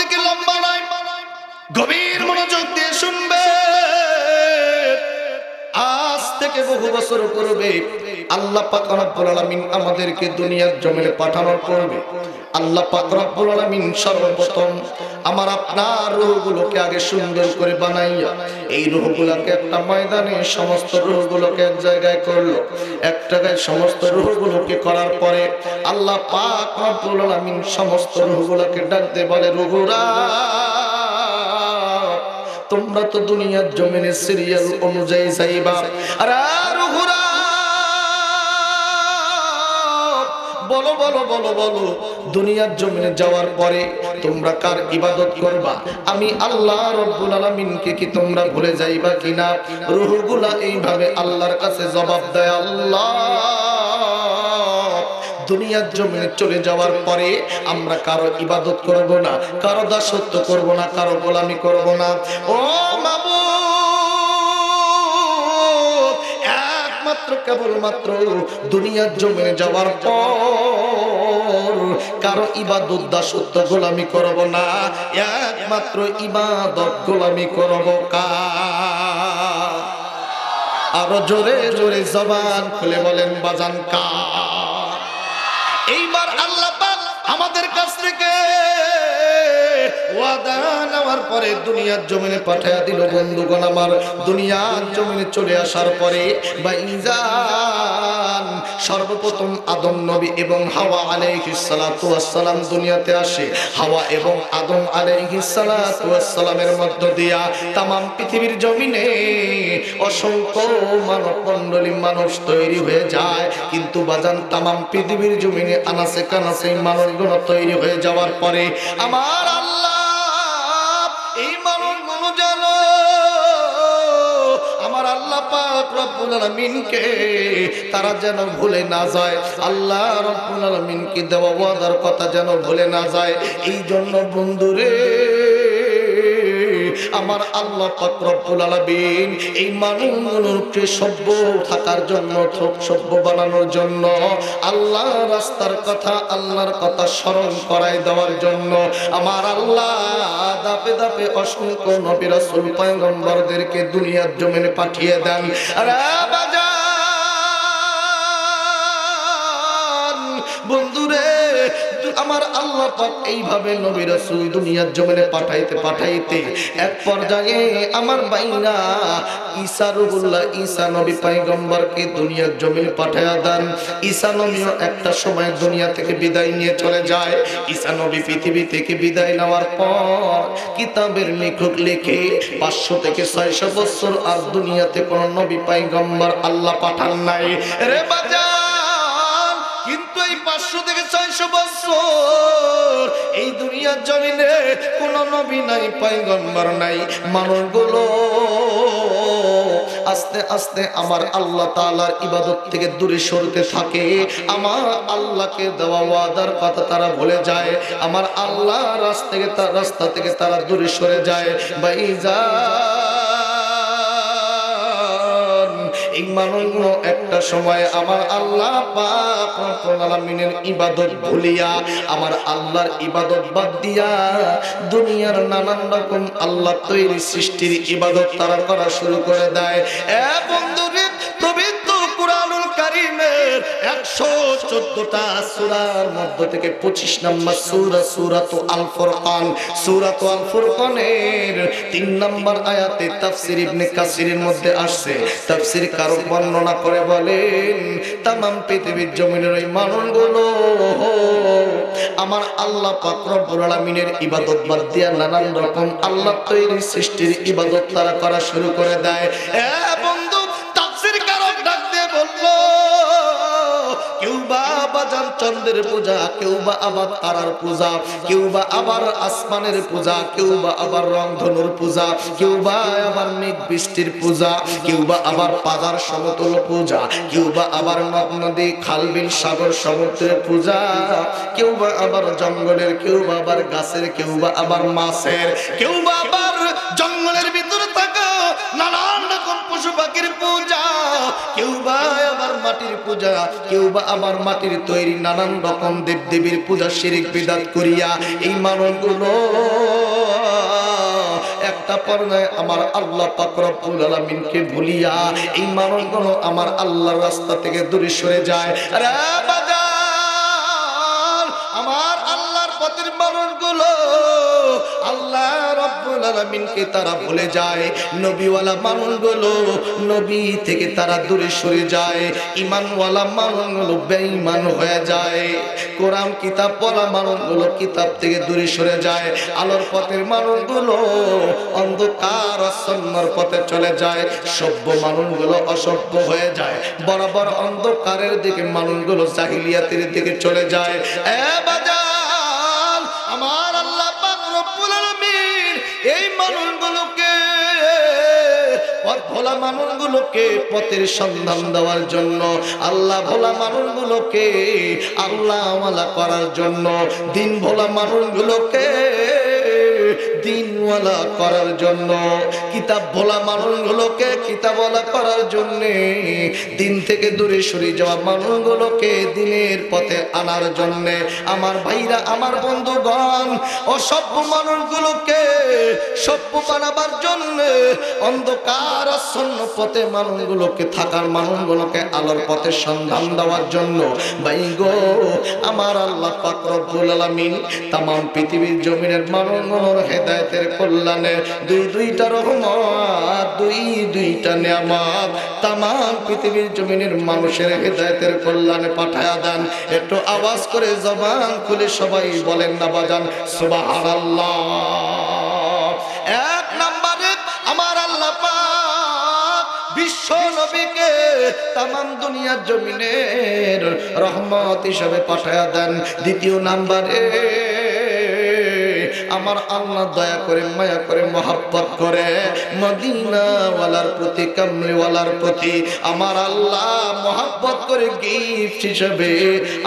দিকে লম্বা নয় গভীর মনোযোগ দিয়ে শুনবে। থেকে বহু বছর পূর্বে আল্লাহ পাক রব্বুল আলামিন আমাদেরকে দুনিয়ার জমিনে পাঠানোর পূর্বে আল্লাহ পাক রব্বুল আলামিন সর্বপ্রথম আমার আপনার রূহগুলোকে আগে সুন্দর করে বানাইয়া এই রূহগুলোকে একটা ময়দানে সমস্ত রূহগুলোকে এক জায়গায় করল। এক জায়গায় সমস্ত রূহগুলোকে করার পরে আল্লাহ পাক রব্বুল আলামিন সমস্ত রূহগুলোকে ডাকতে বলে, রূহরা! তোমরা তো দুনিয়ার জমিনে সিরিয়াল অনুযায়ী যাইবা। আর রুহুরা বলো বলো বলো বলো, দুনিয়ার জমিনে যাওয়ার পরে তোমরা কার ইবাদত করবা? আমি আল্লাহ রব্বুল আলামিনকে কি তোমরা ভুলে যাইবা কিনা? রুহগুলা এইভাবে আল্লাহর কাছে জবাব দেয়, আল্লাহ। দুনিয়ার জমিনে চলে যাওয়ার পরে আমরা কারও ইবাদত করব না, কারও দাসত্ব করব না, কারও গোলামি করব না। ও মাবু একমাত্র কেবলমাত্র দুনিয়ার জমিনে যাওয়ার পর কারও ইবাদত, দাসত্ব, গোলামি করব না, একমাত্র ইবাদত, গোলামি করব কা আরও জোরে জোরে জবান খুলে বলেন, বাজান কা এইবার আল্লাহ আমাদের কাছ থেকে ওয়াদা নেওয়ার পরে দুনিয়ার জমিনে পাঠায়া দিল বন্ধুগণ আমার। দুনিয়ার জমিনে চলে আসার পরে বাইজান সর্বপ্রথম আদম নবী এবং হাওয়া আলাইহিস সালাতু দুনিয়াতে আসে। হাওয়া এবং আদম আলাইহিস সালাতু ওয়াসসালামের মধ্য দিয়া তামাম পৃথিবীর জমিনে অসংখ্য মানব মণ্ডলী মানুষ তৈরি হয়ে যায়। কিন্তু বাজান তামাম পৃথিবীর জমিনে আনাসে কানাসে মানুষগুলো তৈরি হয়ে যাওয়ার পরে আমার রব্বুল তারা যেন ভুলে না যায়। আল্লাহ রব্বুল আলামিনকে দেওয়া ওয়াদার কথা যেন ভুলে না যায়। এই জন্য বন্ধুরে আমার আল্লাহ রব্বুল আলামিন এই মানুষগুলোকে সভ্য থাকার জন্য সভ্য বানানোর জন্য, আল্লাহ রাস্তার কথা, আল্লাহর কথা স্মরণ করাই দেওয়ার জন্য, আমার আল্লাহ দাপে দাপে অসংখ্য নবী রাসূল পয়গম্বরদেরকে দুনিয়ার জমিনে পাঠিয়ে দেন। আরে বাজান, বন্ধুরে আমার আল্লাহ পাক এইভাবে নবী রাসূল দুনিয়ার জমিনে পাঠাইতে পাঠাইতে এক পর্যায়ে আমার বাইনা ঈসা রুহুল্লাহ, ঈসা নবী পয়গম্বরকে দুনিয়ার জমিনে পাঠায়া দেন। ঈসা নবীও একটা সময় দুনিয়া থেকে বিদায় নিয়ে চলে যায়। ঈসা নবী পৃথিবী থেকে বিদায় নেওয়ার পর কিতাবের লেখক লিখে পাঁচশো থেকে ছয়শো বছর আর দুনিয়াতে কোন নবী পয়গম্বর আল্লাহ পাঠান নাই। রে কিন্তু পাঁচশো থেকে ছয়শো বছর। এই দুনিয়ার জমিনে নবী নাই নাই আস্তে আস্তে আমার আল্লাহ তাআলার ইবাদত থেকে দূরে সরতে থাকে। আমার আল্লাহকে দেওয়া ওয়াদার কথা তারা ভুলে যায়। আমার আল্লাহ রাস্তা থেকে তার রাস্তা থেকে তারা দূরে সরে যায়। বাইজান একটা সময় আমার আল্লাহ আলামিনের ইবাদত ভুলিয়া, আমার আল্লাহর ইবাদত বাদ দিয়া দুনিয়ার নানান রকম আল্লাহ তৈরি সৃষ্টির ইবাদত তারা করা শুরু করে দেয়। এ বন্ধুরে 114টা সূরার মধ্য থেকে 25 নম্বর সূরা, সূরাতু আল ফুরকান সূরাতু আল ফুরকানের 3 নম্বর আয়াতে তাফসীর ইবনে কাসিরের মধ্যে আসছে। তাফসীর কারক বর্ণনা করে বলেন, তামাম পৃথিবীর জমিনের ওই মানুষগুলো, আমার আল্লাহ পাক রব্বুল ইবাদত বাদ দিয়া নানান রকম আল্লাহ তৈরি সৃষ্টির ইবাদত তারা করা শুরু করে দেয়। বাজান চন্দ্রের পূজা কেউ বা আবার তারার পূজা কেউ বা আবার আসমানের পূজা কেউ বা আবার রংধনুর পূজা কেউ বা আবার মেঘ বৃষ্টির পূজা কেউ বা আবার পাগার সমতল পূজা কেউ বা আবার নদ নদী খাল বিল সাগর সমুদ্রের পূজা কেউ বা আবার জঙ্গলের কেউ বা আবার গাছের কেউ বা আবার মাছের কেউ বা আবার জঙ্গলের ভিতরে থাকা রকম পশু পাখির পূজা, কেউ বা আবার মাটির পূজা, কেউ বা আবার মাটির তৈরি নানান রকম পূজা শিরিক বিদাত করিয়া এই মানুষগুলো একটা আমার আল্লাহ ভুলিয়া এই আমার আল্লাহর রাস্তা থেকে দূরে সরে যায়। আমার আল্লাহর পথের মানুষগুলো আল্লাহ রব্বুল আলামিনকে তারা ভুলে যায়। নবীওয়ালা মানুষগুলো নবী থেকে তারা দূরে সরে যায়। ইমানওয়ালা মানুষগুলো বেঈমান হয়ে যায়। কোরআন কিতাব পড়া মানুষগুলো কিতাব থেকে দূরে সরে যায়। আলোর পথের মানুষগুলো অন্ধকার অসন্নর পথে চলে যায়। সভ্য মানুষগুলো অসভ্য হয়ে যায়। বরাবর অন্ধকারের দিকে মানুষগুলো জাহিলিয়াতের দিকে চলে যায়। এ বাজার ভোলা মানুষগুলোকে পথের সন্ধান দেওয়ার জন্য, আল্লাহ ভোলা মানুষগুলোকে আল্লাহ আমালা করার জন্য, দিন ভোলা মানুষগুলোকে দিনওয়ালা করার জন্য কিতাব ভোলা মানুষগুলোকে কিতাবওয়ালা করার জন্য, দিন থেকে দূরে সরে যাওয়া মানুষগুলোকে দিনের পথে আনার জন্য। আমার ভাইরা, আমার বন্ধুগণ, অসভ্য মানুষগুলোকে সভ্য বানাবার জন্য, অন্ধকার আচ্ছন্ন পথে মানুষগুলোকে থাকার মানুষগুলোকে আলোর পথে সন্ধান দেওয়ার জন্য। ভাই গো, আমার আল্লাহ পাক রব্বুল আলামিন তাম পৃথিবীর জমিনের মানুষগুলোর হেদায়েতের কল্যাণে দুই দুইটা রহমত, দুই দুইটা নিয়ামত তাম পৃথিবীর জমিনের মানুষের হেদায়েতের কল্যাণে পাঠায়া দেন। একটু আওয়াজ করে জবান খুলে সবাই বলেন না বাজান, সুবহানাল্লাহ। এক নম্বরে আমার আল্লাহ বিশ্ব নবীকে তামাম দুনিয়ার জমিনের রহমত হিসাবে পাঠায়া দেন। দ্বিতীয় নাম্বারে আমার আল্লাহ দয়া করে, মায়া করে, মহাব্বত করে মদিনাওয়ালার প্রতি, কামলিওয়ালার প্রতি আমার আল্লাহ মহাব্বত করে গিফট হিসেবে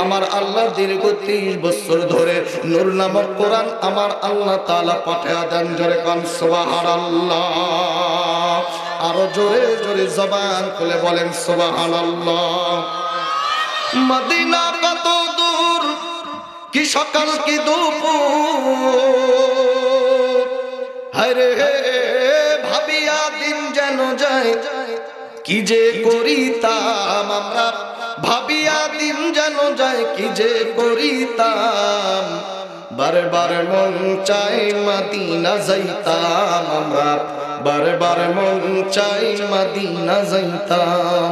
আমার আল্লাহ দীর্ঘ তিরিশ বছর ধরে নূর নামক কোরআন আমার আল্লাহ তালা পাঠায়া দেন। জোরে কান সোবাহার আল্লাহ আরও জোরে জোরে জবান খুলে বলেন সোবাহান আল্লাহ মদিনা কত দূর? কি সকাল কি দুপুর? হরে ভাবিয়া দিন যেন যায়। কি যে করিতাম আমরা? ভাবিয়া দিন যেন যায় কি যে করিতাম? বারে বারে মন চাই মাদিনা যাইতাম আমরা। বারে বারে মন চাই মাদিনা যাইতাম।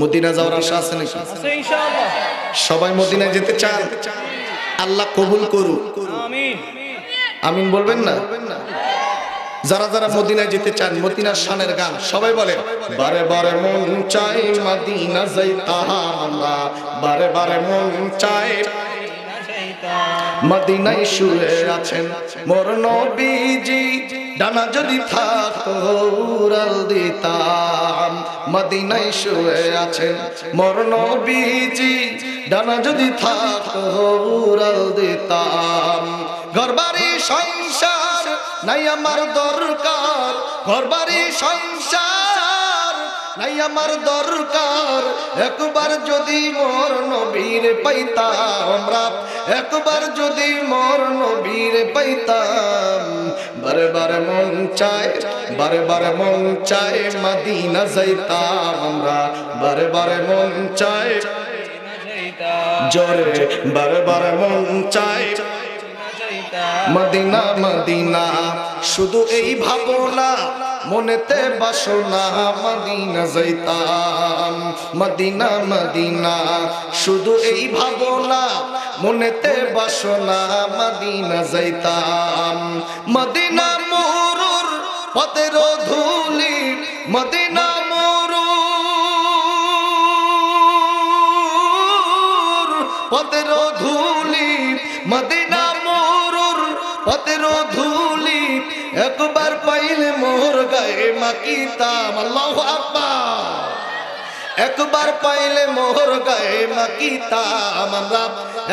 মদিনা যাওয়ার আশা আছে নাকি? সবাই মদিনায় যেতে চান আল্লাহ কবুল করুক। আমিন। আমিন বলবেন না? যারা যারা মদিনায় যেতে চান মদিনার শানের গান সবাই বলে বারে বারে মন চাই মদিনা যাইতাম আমরা বারে বারে মন চাই মদিনায় শুয়ে আছেন মোর নবীজি। ডানা যদি থাকতো উড়াল দিতাম। মদিনায় শুয়ে আছেন মোর নবীজি। ডানা যদি থাকতো, উড়াল দিতাম। ঘরবাড়ি, সংসার নাই আমার দরকার। ঘরবাড়ি, সংসার নাই আমার দরকার। একবার যদি মোর নবীর পাইতাম আমরা একবার যদি মোর নবীর পাইতাম। বারে বারে মন চায় বারে বারে মন চায় মাদিনা যাইতাম আমরা। বারে বারে মন চায় জোরে বারে বারে মন চায়। মদিনা মদিনা, শুধু এই ভাবনা, মনেতে বাসনা, মদিনা যাইতাম। মদিনা মদিনা, শুধু এই ভাবনা, মনেতে বাসনা, মদিনা যাইতাম। মদিনা মোরুর পদের ধুলি, মদিনা ধুলি, মদিনা মোরুর পদের ধুলি। একবার পাইলে মোর গায়ে মাকিতাম, আল্লাহু আকবার। একবার পাইলে মোর গায়ে মাকিতাম, আমরা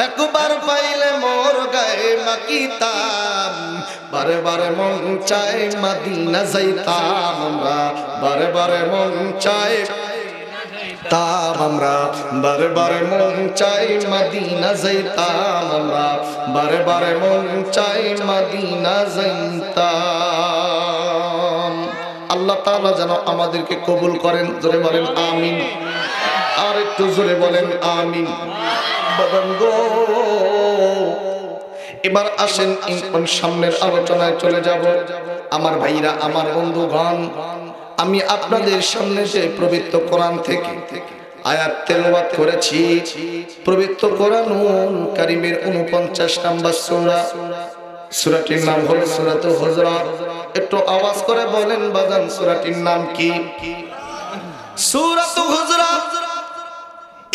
একবার পাইলে মোর গায়ে মাকিতাম। বারে বারে মন চায় মাদিনা যাইতাম, আমরা বারে বারে মন চায় তাম আমরা। বারে বারে মন চাই মাদিনা যাইতাম আমরা। বারে বারে মন চাই মাদিনা যাইতাম আল্লাহ তাআলা যেন আমাদেরকে কবুল করেন, জোরে বলেন আমিন। আর একটু জোরে বলেন আমিন। বাবান গো, এবার আসেন সামনের আলোচনায় চলে যাব। আমার ভাইরা, আমার বন্ধুগণ আমি আপনাদের সামনে যে পবিত্র কোরআন থেকে আয়াত তেলাওয়াত করেছি, পবিত্র কোরআন কারিমের 49 নাম্বার সূরা। সূরাটির নাম হলো সূরাতুল হুজরাত। একটু আওয়াজ করে বলেন বাজান, সূরাটির নাম কি? সূরাতুল হুজরাত।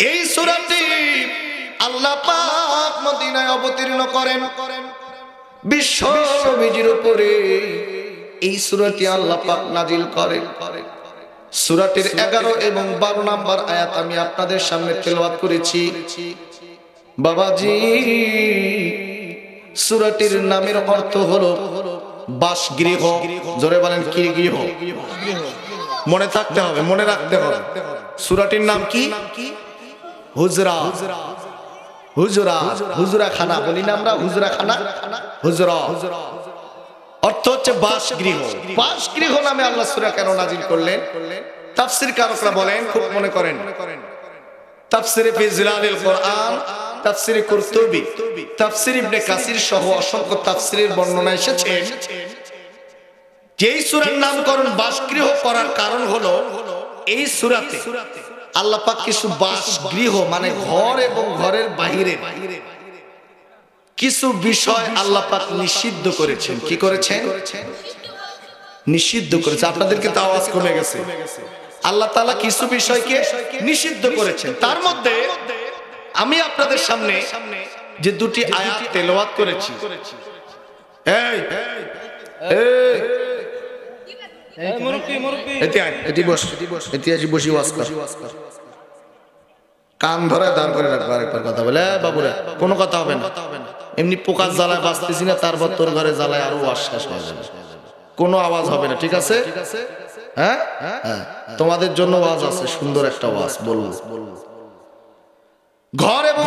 এই সূরাটি আল্লাহ পাক মদিনায় অবতীর্ণ করেন। বিশ্ব নবীজির উপরে এই সূরাটি আল্লাহ পাক নাজিল করেন। সূরাটির 11 এবং 12 নাম্বার আয়াত আমি আপনাদের সামনে তেলাওয়াত করেছি। বাবাজি, সূরাটির নামের অর্থ হলো বাসগৃহ। জোরে বলেন, কি গৃহ? মনে থাকতে হবে, মনে রাখতে হবে। সূরাটির নাম কি? হুজরা। হুজরা হুজরা খানা বলি না আমরা হুজরা খানা হুজরা। হচ্ছে বাসগৃহ। বাসগৃহ নামে আল্লাহ সূরা কেন নাজিল করলেন? তাফসীর কারকরা বলেন, খুব মনে করেন। তাফসীরে কোরআন, তাফসীরে কুরতুবী, তাফসীর ইবনে কাসির সহ অসংখ্য তাফসীরের বর্ণনা এসেছে। যেই সূরার নামকরণ বাসগৃহ করার কারণ হলো, এই সুরাতে আল্লাহ পাক কিছু বাসগৃহ মানে ঘর এবং ঘরের বাহিরে বাহিরে কিছু বিষয় আল্লাহ পাক নিষিদ্ধ করেছেন। কি করেছেন? নিষিদ্ধ করেছে আপনাদেরকে তো আওয়াজ কমে গেছে। আল্লাহ তাআলা কিছু বিষয়কে নিষিদ্ধ করেছেন। তার মধ্যে আমি আপনাদের সামনে যে দুটি আয়াত তেলাওয়াত করেছি। এই এই। এটি বস এটি বসি ওয়াজ কর। কান ধরে দাঁড় করে রাখব আরেকবার কথা বলে বাবুরে, কোনো কথা হবে না। এমনি পোকার জ্বালায় বাঁচতেছি না, তারপর তোর ঘরে জ্বালায় আরও আশ্বাস হয়ে যাবে। কোনো আওয়াজ হবে না, ঠিক আছে? হ্যাঁ? হ্যাঁ। তোমাদের জন্য আওয়াজ আছে, সুন্দর একটা ওয়াজ, বলব। ঘর এবং